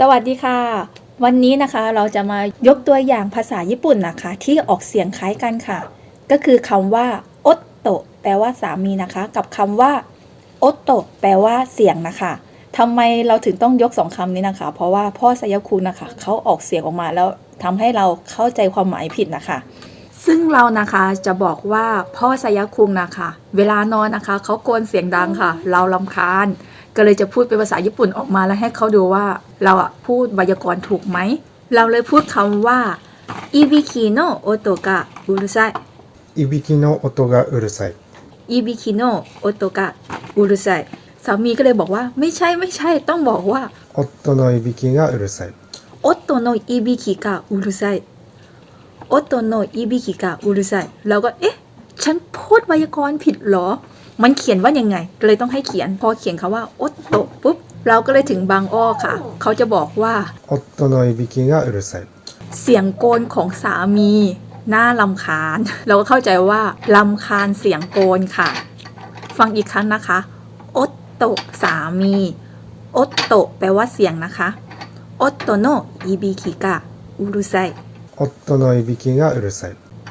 สวัสดีค่ะ วันนี้นะคะเราจะมายกตัวอย่างภาษาญี่ปุ่นนะคะ ที่ออกเสียงคล้ายกันค่ะ ก็คือคำว่าโอตโตะแปลว่าสามีนะคะ กับคำว่าโอตโตะแปลว่าเสียงนะคะทำไมเราถึงต้องยกสองคำนี้นะคะ เพราะว่าพ่อสยคุณนะคะเขาออกเสียงออกมาแล้วทำให้เราเข้าใจความหมายผิดนะคะ ซึ่งเรานะคะจะบอกว่าพ่อสยคุงนะคะ เวลานอนนะคะเขาโกนเสียงดังค่ะ เราลำคาญ ก็เลยจะพูดเป็นภาษาญี่ปุ่นออกมาแล้วให้เขาดูว่าเราอะพูดไวยากรณ์ถูกไหม เราเลยพูดคำว่าอีบิคิโนโอโตกะอุรุไซอีบิคิโนโอโตกะอุรุไซอีบิคิโนโอโตกะอุรุไซสามีก็เลยบอกว่าไม่ใช่ไม่ใช่ต้องบอกว่าโอโตโนอีบิคิกะอุรุไซโอโตโนอีบิคิกะอุรุไซโอโตโนอีบิคิกะอุรุไซเราก็เอ๊ะ ฉันพูดไวยากรณ์ผิดหรอ มันเขียนว่ายังไง เลยต้องให้เขียน พอเขียนเขาว่าโอตโตปุ๊บ เราก็เลยถึงบางอ้อค่ะ เขาจะบอกว่าอโตโนอิบิกิงะอุรุไซเสียงโกนของสามีน่าลำคาญ เราก็เข้าใจว่าลำคาญเสียงโกนค่ะ ฟังอีกครั้งนะคะโอตโตสามีโอตโตแปลว่าเสียงนะคะโอตโตโนอิบิกิกะอุรุไซอโตโนอิบิกิกะอุรุไซ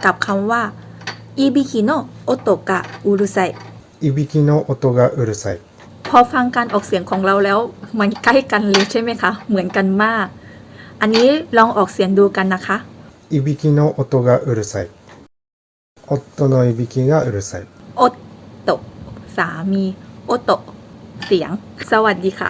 กับคำว่าอิบิกิโนโอโตกะอุรุไซ いびきの音がうるさい。 พอฟังการออกเสียงของเราแล้ว มันใกล้กันเลยใช่ไหมคะ เหมือนกันมาก อันนี้ลองออกเสียงดูกันนะคะ いびきの音がうるさい。夫のいびきがうるさい。 โอตโตสามี โอโตเสียง สวัสดีค่ะ